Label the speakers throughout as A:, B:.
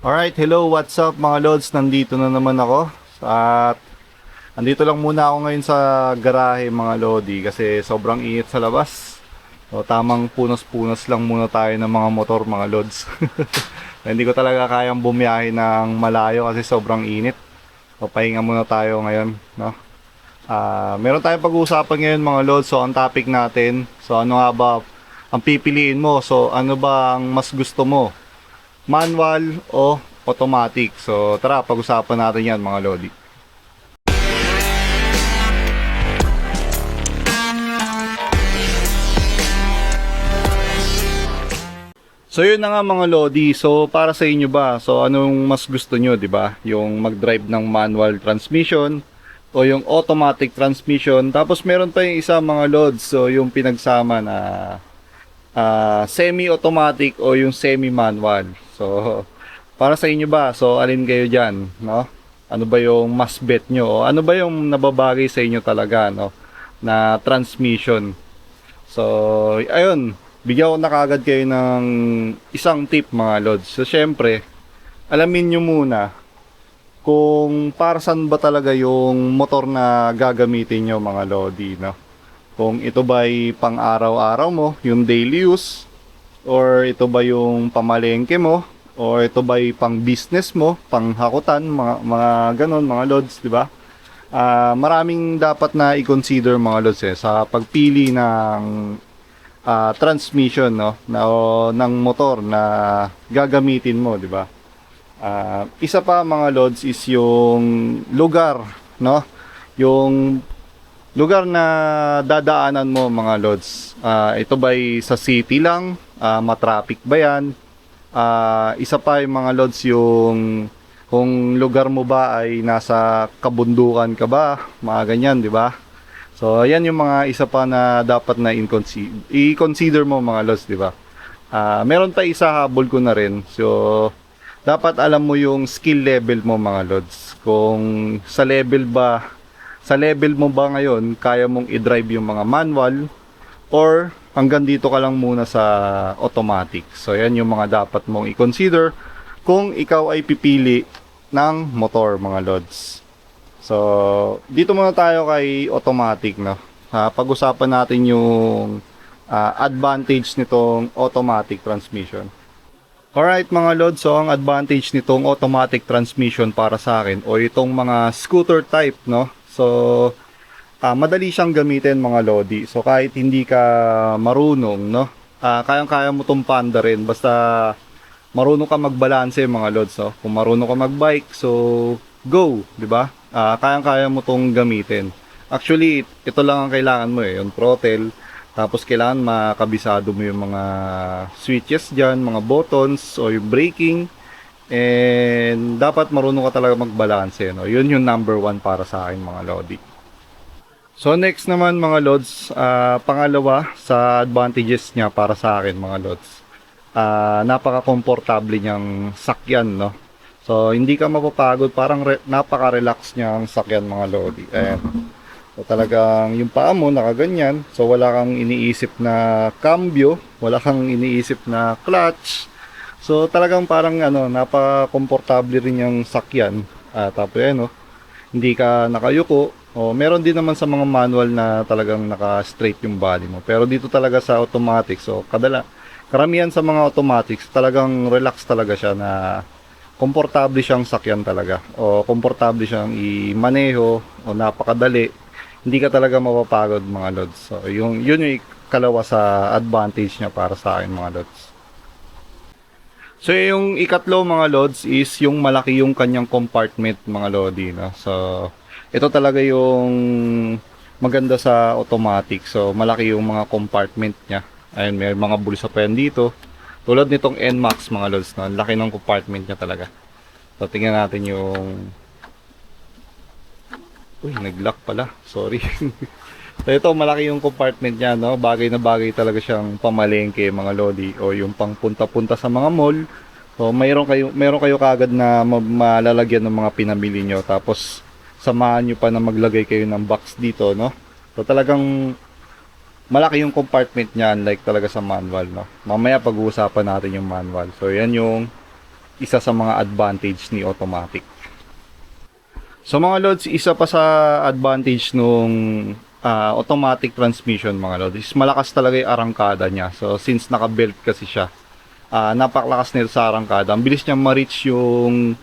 A: Alright, hello, what's up mga lods? Nandito na naman ako. At andito lang muna ako ngayon sa garahe mga lodi kasi sobrang init sa labas. So, tamang punos-punos lang muna tayo ng mga motor mga lods. Hindi ko talaga kayang bumiyahe ng malayo kasi sobrang init. So, pahinga muna tayo ngayon, no? Ah, meron tayong pag-uusapan ngayon mga lods. So, ang topic natin, so ano nga ba ang pipiliin mo? So, ano ba ang mas gusto mo? Manual o automatic. So tara, pag-usapan natin yan mga lodi. So yun na nga mga lodi. So para sa inyo ba? So anong mas gusto nyo, 'di ba? Yung mag-drive ng manual transmission o yung automatic transmission. Tapos meron pa yung isa mga lods. So yung pinagsama na ah, semi-automatic o yung semi-manual. So, para sa inyo ba? So, alin kayo dyan? No? Ano ba yung mas bet nyo? O ano ba yung nababagay sa inyo talaga? No? Na transmission. So, ayun. Bigyan ko na kagad kayo ng isang tip mga lods. So, syempre, alamin nyo muna kung para saan ba talaga yung motor na gagamitin nyo mga lodi. No? Kung ito ba'y pang araw-araw mo, yung daily use, or ito ba yung pamalengke mo, or ito ba'y pang business mo, pang hakutan, mga, mga ganon, mga lods, di ba? Ah, maraming dapat na i-consider mga lods eh, sa pagpili ng ah, transmission no na o ng motor na gagamitin mo, di ba? Ah, isa pa mga lods is yung lugar, no? Yung lugar na dadaanan mo mga lods. Ah, ito ba'y sa city lang? Ah, matraffic ba yan? Ah, isa pa yung mga lods yung kung lugar mo ba ay nasa kabundukan ka ba? Mga ganyan, di ba? So, yan yung mga isa pa na dapat na i-consider mo mga lods, di ba? Ah, meron pa isa habol ko na rin. So, dapat alam mo yung skill level mo mga lods. Kung sa level ba sa level mo ba ngayon, kaya mong i-drive yung mga manual or hanggang dito ka lang muna sa automatic. So, yan yung mga dapat mong i-consider kung ikaw ay pipili ng motor, mga lods. So, dito muna tayo kay automatic, no? Ah, pag-usapan natin yung ah, advantage nitong automatic transmission. Alright mga lods, so ang advantage nitong automatic transmission para sa akin o itong mga scooter type, no? So, ah, madali siyang gamitin mga lodi. So, kahit hindi ka marunong, no? Ah, kayang-kaya mo tong panda rin. Basta marunong ka magbalanse mga lods, no? Kung marunong ka magbike, so go, di ba? Ah, kayang-kaya mo tong gamitin. Actually, ito lang ang kailangan mo eh, yung throttle. Tapos kailangan makabisado mo yung mga switches dyan, mga buttons, o yung braking. And dapat marunong ka talaga magbalanse. No? Yun yung number one para sa akin mga lodi. So next naman mga lods, ah, pangalawa sa advantages niya para sa akin mga lods. Ah, napaka-komportable niyang sakyan, no? So hindi ka mapapagod, parang re- napaka-relax niyang sakyan mga lodi. Ayan. So talagang yung paa mo nakaganyan, so wala kang iniisip na cambio, wala kang iniisip na clutch. So talagang parang ano, napaka-komportable rin yung sakyan. Ah, tapos yan, no? hindi ka nakayuko. O meron din naman sa mga manual na talagang naka-straight yung body mo. Pero dito talaga sa automatic, so kadala karamihan sa mga automatics, talagang relax talaga siya na komportable siyang sakyan talaga. O komportable siyang i-maneho o napakadali. Hindi ka talaga mapapagod mga lods. So yung yun yung kalawa sa advantage niya para sa akin mga lods. So yung ikatlo mga lods is yung malaki yung kanyang compartment mga lodi no. So ito talaga yung maganda sa automatic. So malaki yung mga compartment niya. Ayun, may mga bulsa pa yan dito. Tulad nitong NMAX mga lods no. Laki ng compartment niya talaga. So tingnan natin yung Uy, nag-lock pala. Sorry. so ito, malaki yung compartment niya, no? Bagay na bagay talaga siyang pamalengke, mga lodi. O yung pang punta-punta sa mga mall. So, mayroon kayo, mayroon kayo kagad na ma- malalagyan ng mga pinamili nyo. Tapos, samahan nyo pa na maglagay kayo ng box dito, no? So, talagang malaki yung compartment niya, unlike talaga sa manual, no? Mamaya pag-uusapan natin yung manual. So, yan yung isa sa mga advantage ni automatic. So mga lods, isa pa sa advantage nung ah, automatic transmission mga lods is malakas talaga yung arangkada niya. So since naka-belt kasi siya, ah, napakalakas nito sa arangkada. Ang bilis niya ma-reach yung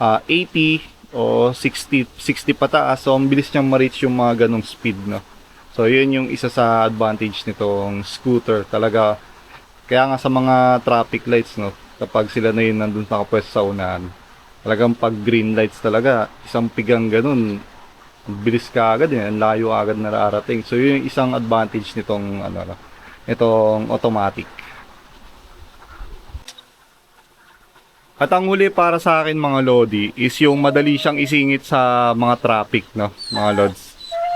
A: ah, 80 o 60, 60 pataas. So ang bilis niya ma-reach yung mga ganong speed. No? So yun yung isa sa advantage nitong scooter. Talaga, kaya nga sa mga traffic lights, no, kapag sila na yun nandun nakapwesto sa unahan, talagang pag green lights talaga, isang pigang ganun, bilis ka agad, eh, ang layo agad na nararating. So yun yung isang advantage nitong, ano, no, itong automatic. At ang huli para sa akin mga Lodi is yung madali siyang isingit sa mga traffic, no, mga Lods.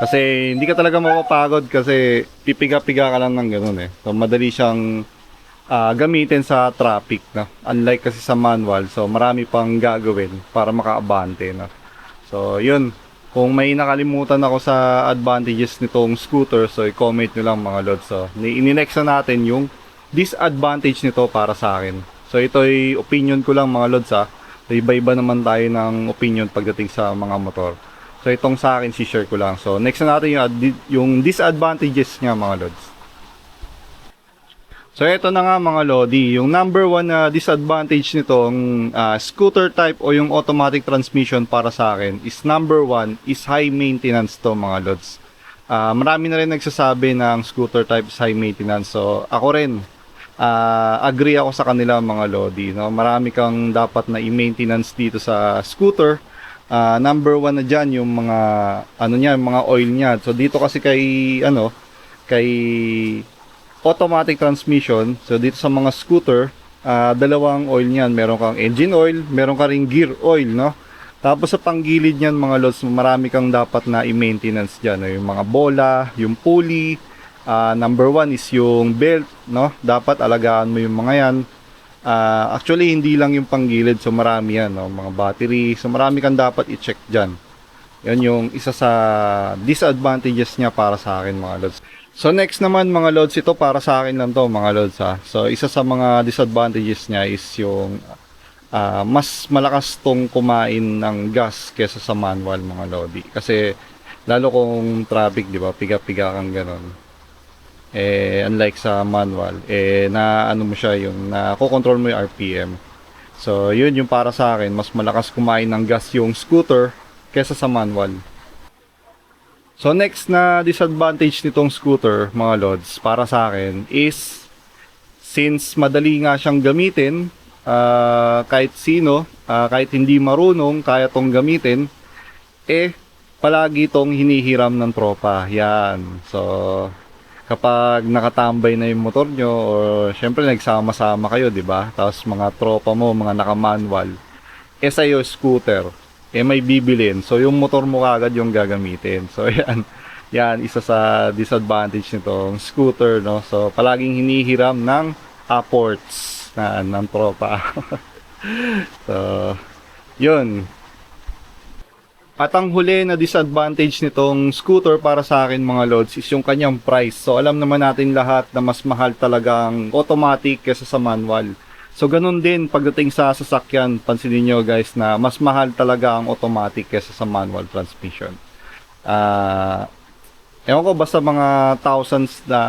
A: Kasi hindi ka talaga mapapagod kasi pipiga-piga ka lang ng ganun eh. So madali siyang ah, gamitin sa traffic, no. Unlike kasi sa manual, so marami pang gagawin para makaabante, no. So yun, kung may nakalimutan ako sa advantages nitong scooter, so i-comment nyo lang mga Lods. So, ini-next na natin yung disadvantage nito para sa akin. So ito ay opinion ko lang mga lods ha. So, iba-iba naman tayo ng opinion pagdating sa mga motor. So itong sa akin si-share ko lang. So next na natin yung, yung disadvantages niya mga lods. So ito na nga mga lodi, yung number one na disadvantage nitong ah, scooter type o yung automatic transmission para sa akin is number one is high maintenance to mga lods. Ah, marami na rin nagsasabi ng scooter type is high maintenance. So ako rin, ah, agree ako sa kanila mga lodi. No? Marami kang dapat na i-maintenance dito sa scooter. Ah, number one na dyan yung mga ano niya, yung mga oil niya. So dito kasi kay ano, kay automatic transmission. So dito sa mga scooter, ah, dalawang oil niyan. Meron kang engine oil, meron ka ring gear oil, no? Tapos sa panggilid niyan mga lods, marami kang dapat na i-maintenance diyan, no? yung mga bola, yung pulley, Ah, number one is yung belt, no? Dapat alagaan mo yung mga yan. Ah, actually, hindi lang yung panggilid, so marami yan, no? Mga battery, so marami kang dapat i-check dyan. Yan yung isa sa disadvantages niya para sa akin, mga lods. So next naman mga lods, ito para sa akin lang to mga lods ha. So isa sa mga disadvantages niya is yung ah, mas malakas tong kumain ng gas kesa sa manual mga lodi. Kasi lalo kung traffic, di ba, piga-piga kang ganon eh unlike sa manual eh na ano mo siya yung na control mo yung RPM so yun yung para sa akin mas malakas kumain ng gas yung scooter kesa sa manual so next na disadvantage nitong scooter mga lods para sa akin is since madali nga siyang gamitin ah, kahit sino ah, kahit hindi marunong kaya tong gamitin eh palagi tong hinihiram ng tropa. Yan. So kapag nakatambay na yung motor nyo or syempre nagsama-sama kayo, di ba? Tapos mga tropa mo, mga naka-manual, eh sa'yo scooter, eh may bibilin. So yung motor mo kagad yung gagamitin. So yan, yan isa sa disadvantage nitong scooter, no? So palaging hinihiram ng apports na ng tropa. so, yun. At ang huli na disadvantage nitong scooter para sa akin mga lods is yung kanyang price. So alam naman natin lahat na mas mahal talaga ang automatic kesa sa manual. So ganun din pagdating sa sasakyan, pansinin nyo guys na mas mahal talaga ang automatic kesa sa manual transmission. Ah, ewan ko basta mga thousands na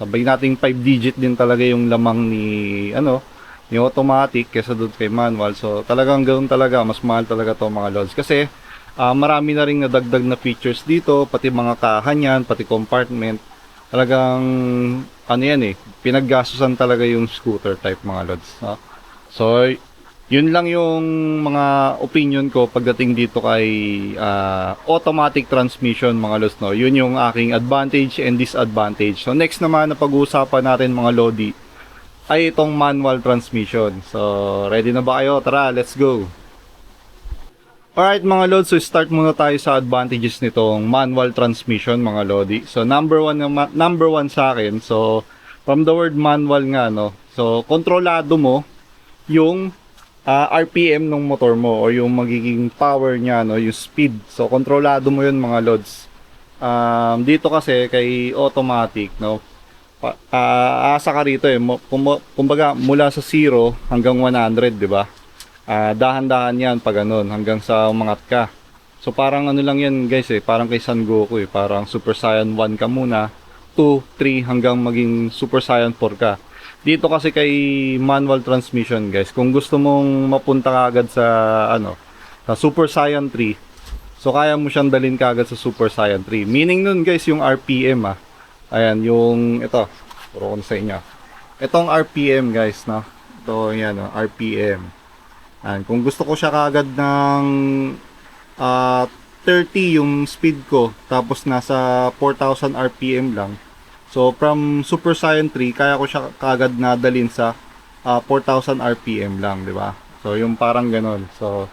A: sabay nating 5 digit din talaga yung lamang ni ano ni automatic kesa doon kay manual. So talagang ganoon talaga, mas mahal talaga to mga lods kasi Ah, marami na ring nadagdag na features dito, pati mga kahan yan, pati compartment. Talagang, ano yan eh, pinaggastusan talaga yung scooter type mga lods. no? So, yun lang yung mga opinion ko pagdating dito kay ah, automatic transmission mga lods. No? Yun yung aking advantage and disadvantage. So, next naman na pag-uusapan natin mga lodi, ay itong manual transmission. So, ready na ba kayo? Tara, let's go! Alright mga Lodi, so start muna tayo sa advantages nitong manual transmission mga Lodi. So number one, number one sa akin, so from the word manual nga no, so kontrolado mo yung ah, RPM ng motor mo o yung magiging power niya, no, yung speed. So kontrolado mo yun mga Lods. Um, dito kasi kay automatic, no, pa, ah, asa ka rito eh, kumbaga mula sa 0 hanggang 100, di ba? Ah, dahan-dahan yan pag ganun hanggang sa umangat ka. So parang ano lang yan guys eh, parang kay San Goku eh, parang Super Saiyan 1 ka muna, 2, 3 hanggang maging Super Saiyan 4 ka. Dito kasi kay manual transmission guys, kung gusto mong mapunta ka agad sa ano, sa Super Saiyan 3, so kaya mo siyang dalhin ka agad sa Super Saiyan 3. Meaning nun guys, yung RPM ah. Ayan, yung ito, turo ko sa inyo. Itong RPM guys, no? Ito yan, no? RPM. Ayan, kung gusto ko siya kagad ng ah 30 yung speed ko tapos nasa 4,000 RPM lang. So from Super Saiyan 3 kaya ko siya kagad na dalhin sa ah, 4,000 RPM lang, di ba? So yung parang ganon. So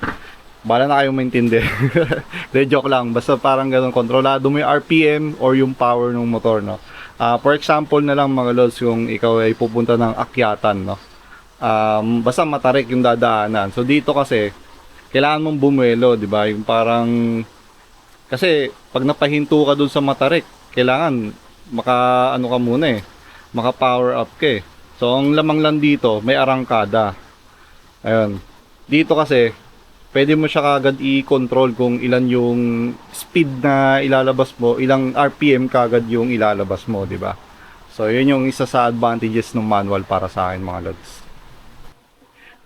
A: bala na kayong maintindihan. De joke lang, basta parang ganon kontrolado mo yung RPM or yung power ng motor, no. Ah, for example na lang mga lods yung ikaw ay pupunta ng akyatan, no. Um, basta matarik yung dadaanan. So dito kasi kailangan mong bumuelo, 'di ba? Yung parang kasi pag napahinto ka dun sa matarik, kailangan maka ano ka muna eh, maka power up ka eh. So ang lamang lang dito, may arangkada. Ayun. Dito kasi pwede mo siya kagad i-control kung ilan yung speed na ilalabas mo, ilang RPM kagad yung ilalabas mo, 'di ba? So yun yung isa sa advantages ng manual para sa akin mga lods.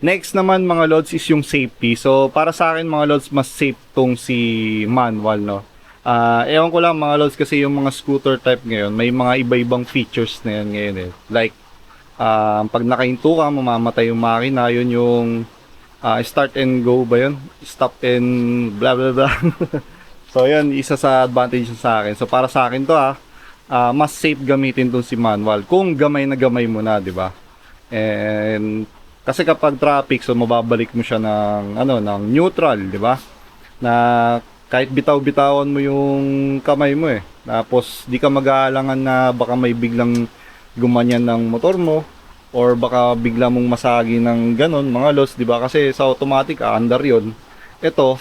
A: Next naman mga lods is yung safety. So para sa akin mga lods mas safe tong si manual no. Ah, ewan ko lang mga lods kasi yung mga scooter type ngayon may mga iba-ibang features na yan ngayon eh. Like ah, pag nakahinto ka mamamatay yung makina, yun yung ah, start and go ba yun? Stop and blah blah blah. so yun isa sa advantage sa akin. So para sa akin to ah, ah, mas safe gamitin tong si manual kung gamay na gamay mo na, 'di ba? And kasi kapag traffic, so mababalik mo siya ng ano, ng neutral, 'di ba? Na kahit bitaw-bitawan mo yung kamay mo eh. Tapos di ka mag-aalangan na baka may biglang gumanyan ng motor mo or baka bigla mong masagi ng ganon, mga loss, 'di ba? Kasi sa automatic aandar 'yon. Ito,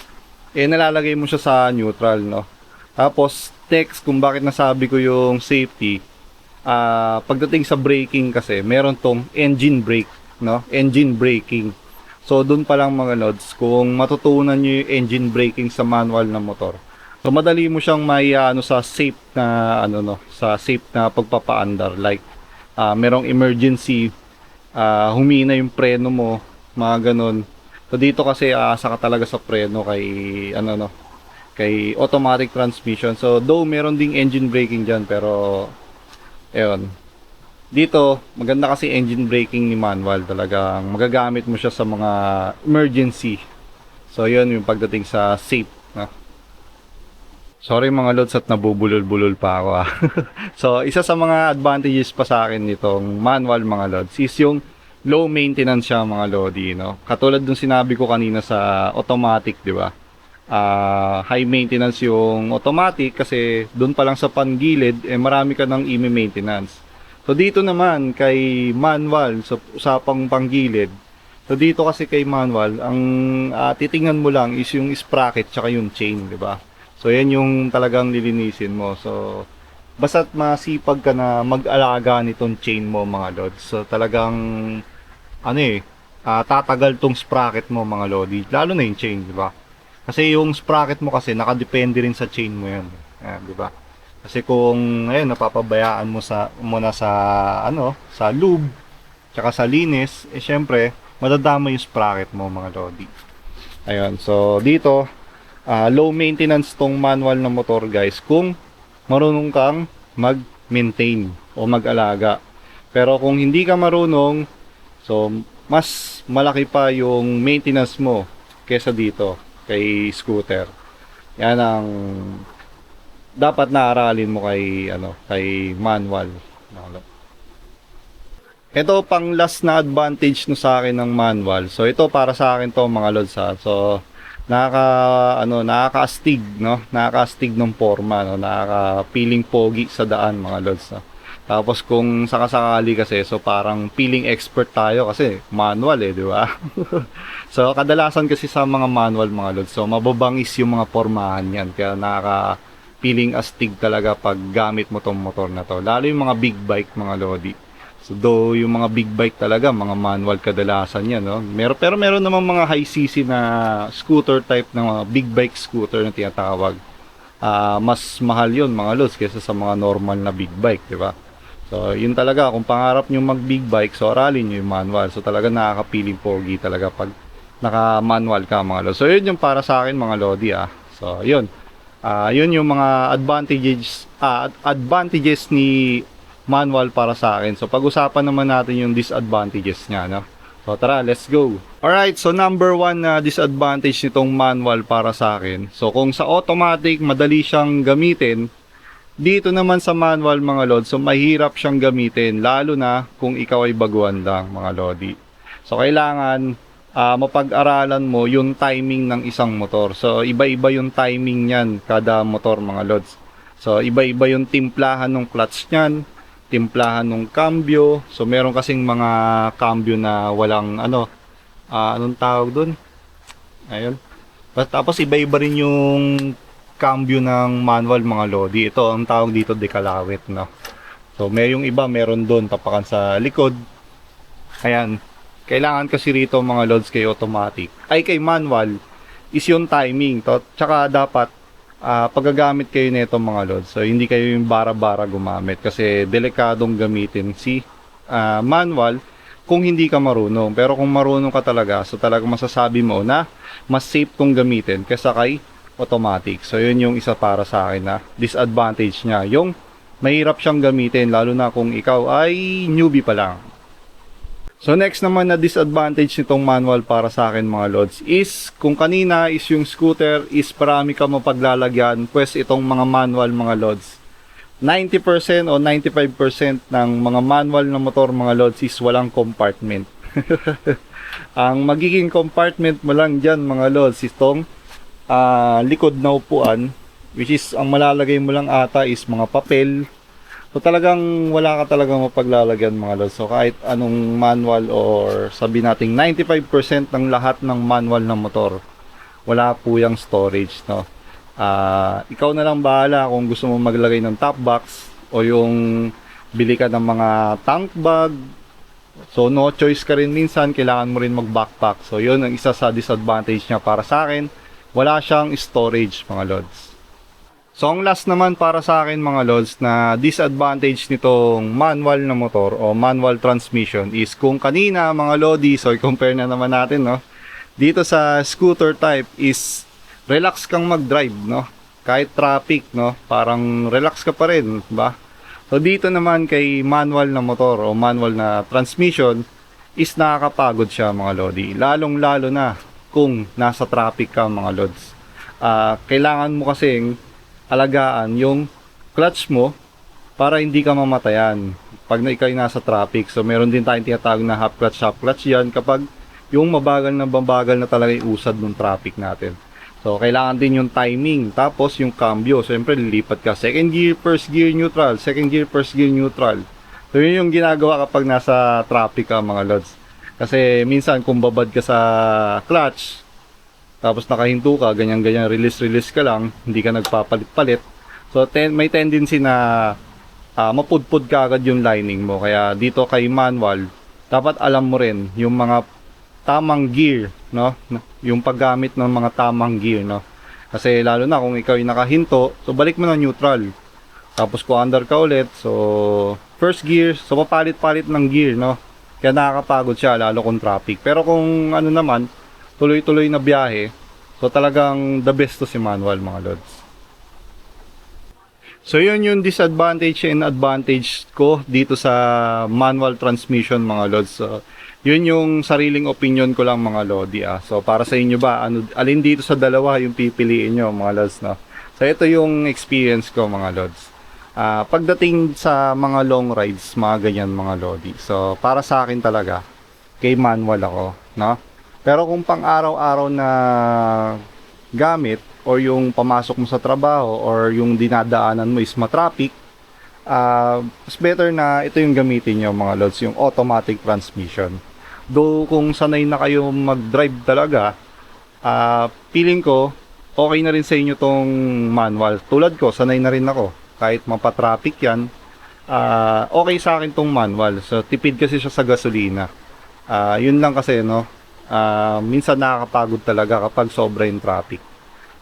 A: eh nalalagay mo siya sa neutral, no? Tapos text kung bakit nasabi ko yung safety, ah pagdating sa braking kasi, meron tong engine brake, no? Engine braking. So doon pa lang mga lods, kung matutunan niyo yung engine braking sa manual na motor. So madali mo siyang may ano sa safe na ano no, sa safe na pagpapaandar like ah merong emergency ah humina yung preno mo, mga ganun. So dito kasi aasa ka talaga sa preno kay ano no, kay automatic transmission. So though meron ding engine braking diyan pero ayun. Dito, maganda kasi engine braking ni manual talagang magagamit mo siya sa mga emergency. So yun yung pagdating sa safe. No? Sorry mga lods at nabubulol-bulol pa ako ah. so isa sa mga advantages pa sa akin nitong manual mga lods is yung low maintenance siya mga lodi. No? Katulad dun sinabi ko kanina sa automatic, di ba? Ah, high maintenance yung automatic kasi doon pa lang sa pangilid eh marami ka nang i-maintenance. So dito naman kay manual sa usapang panggilid. So dito kasi kay manual ang ah, titingnan mo lang is yung sprocket tsaka yung chain, di ba? So yan yung talagang lilinisin mo. So basta't masipag ka na mag-alaga nitong chain mo mga lods. So talagang ano eh ah, tatagal tong sprocket mo mga lodi. Lalo na yung chain, di ba? Kasi yung sprocket mo kasi nakadepende rin sa chain mo yan. Ayan, di ba? Kasi kung ayun napapabayaan mo sa muna sa ano, sa lube tsaka sa linis, eh syempre madadama yung sprocket mo mga lodi. Ayun, so dito ah, low maintenance tong manual na motor guys kung marunong kang mag-maintain o mag-alaga. Pero kung hindi ka marunong, so mas malaki pa yung maintenance mo kesa dito kay scooter. Yan ang dapat naaralin mo kay ano kay manual ito pang last na advantage no sa akin ng manual so ito para sa akin to mga lods ha. So nakaka ano nakakaastig no? Nakakaastig ng forma no? Nakaka feeling pogi sa daan mga lods no? tapos kung sakasakali kasi so parang feeling expert tayo kasi manual eh di ba? So kadalasan kasi sa mga manual mga lods so mababangis yung mga formahan yan kaya nakaka feeling astig talaga pag gamit mo tong motor na to. Lalo yung mga big bike mga lodi. So though yung mga big bike talaga, mga manual kadalasan yan, no? Meron, pero meron namang mga high cc na scooter type na mga big bike scooter na tinatawag. Ah, mas mahal yon mga lods kaysa sa mga normal na big bike, di ba? So, yun talaga, kung pangarap nyo mag big bike, so aralin nyo yung manual. So, talaga nakakapiling pogi talaga pag naka-manual ka mga lods. So, yun yung para sa akin mga lodi ah. So, yun. Ah, yun yung mga advantages ad- advantages ni manual para sa akin. So pag-usapan naman natin yung disadvantages niya, no? So tara, let's go. Alright, so number one na disadvantage nitong manual para sa akin. So kung sa automatic, madali siyang gamitin, dito naman sa manual mga lod, so mahirap siyang gamitin, lalo na kung ikaw ay baguhan lang mga lodi. So kailangan ah, mapag-aralan mo yung timing ng isang motor. So iba-iba yung timing niyan kada motor mga lods. So iba-iba yung timplahan ng clutch niyan, timplahan ng cambio. So meron kasing mga cambio na walang ano, ah, anong tawag doon? Ayun. Tapos iba-iba rin yung cambio ng manual mga lodi. Ito ang tawag dito dekalawit, no. So may yung iba meron doon tapakan sa likod. Ayan. Kailangan kasi rito mga loads kay automatic. Ay kay manual is yung timing. To, tsaka dapat ah paggagamit kayo nito mga loads. So hindi kayo yung bara-bara gumamit kasi delikadong gamitin si ah, manual kung hindi ka marunong. Pero kung marunong ka talaga, so talaga masasabi mo na mas safe tong gamitin kaysa kay automatic. So yun yung isa para sa akin na disadvantage niya. Yung mahirap siyang gamitin lalo na kung ikaw ay newbie pa lang. So next naman na disadvantage nitong manual para sa akin mga lods is kung kanina is yung scooter is parami ka mapaglalagyan pwes itong mga manual mga lods 90% o 95% ng mga manual na motor mga lods is walang compartment. Ang magiging compartment mo lang dyan mga lods itong ah, likod na upuan which is ang malalagay mo lang ata is mga papel So talagang wala ka talagang mapaglalagyan mga lods. So kahit anong manual or sabi nating 95% ng lahat ng manual ng motor, wala po yung storage, no. Ah, ikaw na lang bahala kung gusto mo maglagay ng top box o yung bili ka ng mga tank bag. So no choice ka rin minsan, kailangan mo rin mag-backpack. So yun ang isa sa disadvantage niya para sa akin. Wala siyang storage mga lods. So ang last naman para sa akin mga lods na disadvantage nitong manual na motor o manual transmission is kung kanina mga lodi, so compare na naman natin no. Dito sa scooter type is relax kang mag-drive no. Kahit traffic no, parang relax ka pa rin, ba? So dito naman kay manual na motor o manual na transmission is nakakapagod siya mga lodi. Lalong lalo na kung nasa traffic ka mga lods. Ah, kailangan mo kasing alagaan yung clutch mo para hindi ka mamatayan pag na ikaw nasa traffic. So meron din tayong tinatawag na half clutch, half clutch yan kapag yung mabagal na babagal na talaga yung usad ng traffic natin. So kailangan din yung timing, tapos yung cambio. Siyempre lilipat ka second gear, first gear, neutral, second gear, first gear, neutral. So yun yung ginagawa kapag nasa traffic ka mga lods. Kasi minsan kung babad ka sa clutch, tapos nakahinto ka, ganyan-ganyan, release-release ka lang, hindi ka nagpapalit-palit. So, ten, may tendency na ah, mapudpud ka agad yung lining mo. Kaya dito kay manual, dapat alam mo rin yung mga tamang gear, no? Yung paggamit ng mga tamang gear, no? Kasi lalo na kung ikaw yung nakahinto, so balik mo na neutral. Tapos kung under ka ulit, so first gear, so papalit-palit ng gear, no? Kaya nakakapagod siya, lalo kung traffic. Pero kung ano naman, tuloy-tuloy na biyahe, so talagang the best to si manual mga lods. So yun yung disadvantage and advantage ko dito sa manual transmission mga lods. So, yun yung sariling opinion ko lang mga lodi ah. So para sa inyo ba, ano, alin dito sa dalawa yung pipiliin nyo mga lods no? So ito yung experience ko mga lods. Ah, pagdating sa mga long rides, mga ganyan mga lodi. So para sa akin talaga, kay manual ako, no? Pero kung pang araw-araw na gamit or yung pamasok mo sa trabaho or yung dinadaanan mo is matraffic, ah mas better na ito yung gamitin nyo mga lods, yung automatic transmission. Though kung sanay na kayo mag-drive talaga, ah feeling ko okay na rin sa inyo tong manual. Tulad ko, sanay na rin ako. Kahit mapatraffic yan, ah, okay sa akin tong manual. So, tipid kasi siya sa gasolina. Ah, yun lang kasi, no? Ah, minsan nakakapagod talaga kapag sobra yung traffic.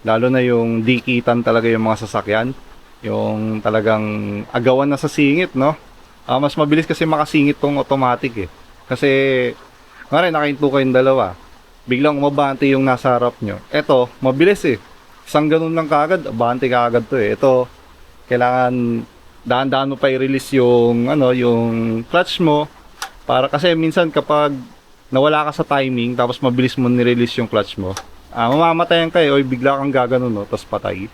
A: Lalo na yung dikitan talaga yung mga sasakyan. Yung talagang agawan na sa singit, no? Ah, mas mabilis kasi makasingit tong automatic eh. Kasi, nga rin, nakahinto kayong dalawa. Biglang umabante yung nasa harap nyo. Eto, mabilis eh. Isang ganun lang kagad, abante kagad to eh. Ito, kailangan dahan-dahan mo pa i-release yung ano, yung clutch mo para kasi minsan kapag nawala ka sa timing tapos mabilis mo ni-release yung clutch mo, ah mamamatayan ka eh o bigla kang gaganon no, tapos patay.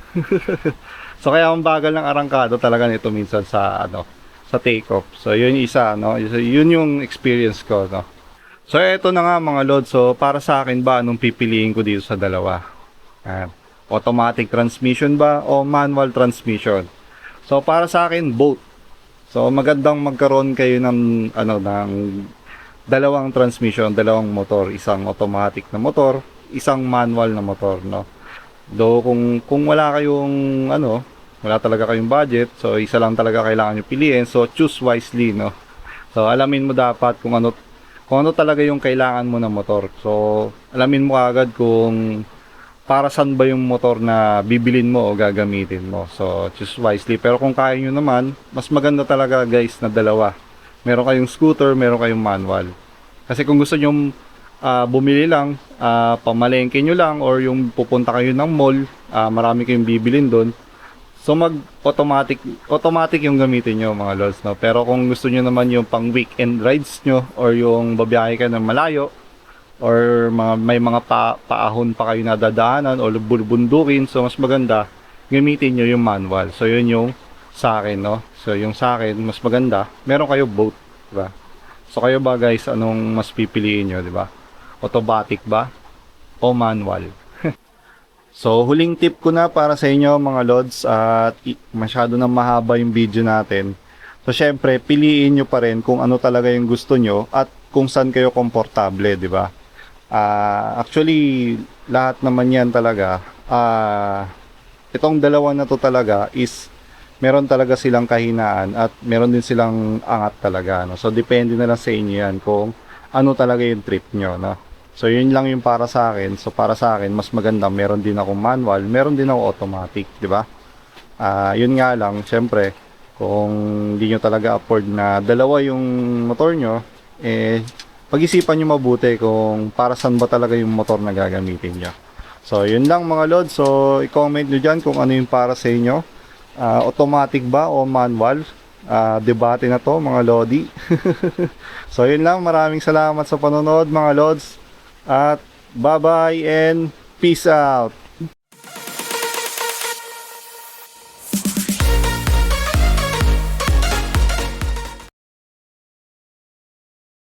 A: so kaya ang bagal ng arangkado talaga nito minsan sa ano, sa take off. So yun isa no, yun yung experience ko no. So eto na nga mga lord, so para sa akin ba anong pipiliin ko dito sa dalawa? Ah, automatic transmission ba o manual transmission? So para sa akin both. So magandang magkaroon kayo ng ano ng dalawang transmission, dalawang motor, isang automatic na motor, isang manual na motor, no. Do kung kung wala kayong ano, wala talaga kayong budget, so isa lang talaga kailangan niyo piliin. So choose wisely, no. So alamin mo dapat kung ano kung ano talaga yung kailangan mo na motor. So alamin mo agad kung para saan ba yung motor na bibilin mo o gagamitin mo. So, choose wisely. Pero kung kaya nyo naman, mas maganda talaga guys na dalawa. Meron kayong scooter, meron kayong manual. Kasi kung gusto nyo ah, bumili lang, ah, pamalengke nyo lang, or yung pupunta kayo ng mall, ah, marami kayong bibilin doon. So mag automatic automatic yung gamitin nyo mga lods no. Pero kung gusto nyo naman yung pang weekend rides nyo or yung babiyahe ka ng malayo, or mga, may mga pa, paahon pa kayo nadadaanan o bulbundukin so mas maganda gamitin nyo yung manual so yun yung sa akin no so yung sa akin mas maganda meron kayo both di ba so kayo ba guys anong mas pipiliin nyo di ba automatic ba o manual? So huling tip ko na para sa inyo mga lods at masyado na mahaba yung video natin. So syempre piliin nyo pa rin kung ano talaga yung gusto nyo at kung saan kayo komportable di ba Ah, actually, lahat naman yan talaga. Ah, itong dalawa na to talaga is meron talaga silang kahinaan at meron din silang angat talaga. No? So, depende na lang sa inyo yan kung ano talaga yung trip nyo. No? So, yun lang yung para sa akin. So, para sa akin, mas maganda meron din ako manual, meron din ako automatic, di ba? Ah, yun nga lang, syempre, kung hindi nyo talaga afford na dalawa yung motor nyo, eh, pag-isipan nyo mabuti kung para saan ba talaga yung motor na gagamitin nyo. So, yun lang mga lod. So, i-comment nyo dyan kung ano yung para sa inyo. Ah, automatic ba o manual? Ah, debate na to mga lodi. so, yun lang. Maraming salamat sa panonood mga lods. At bye-bye and peace out.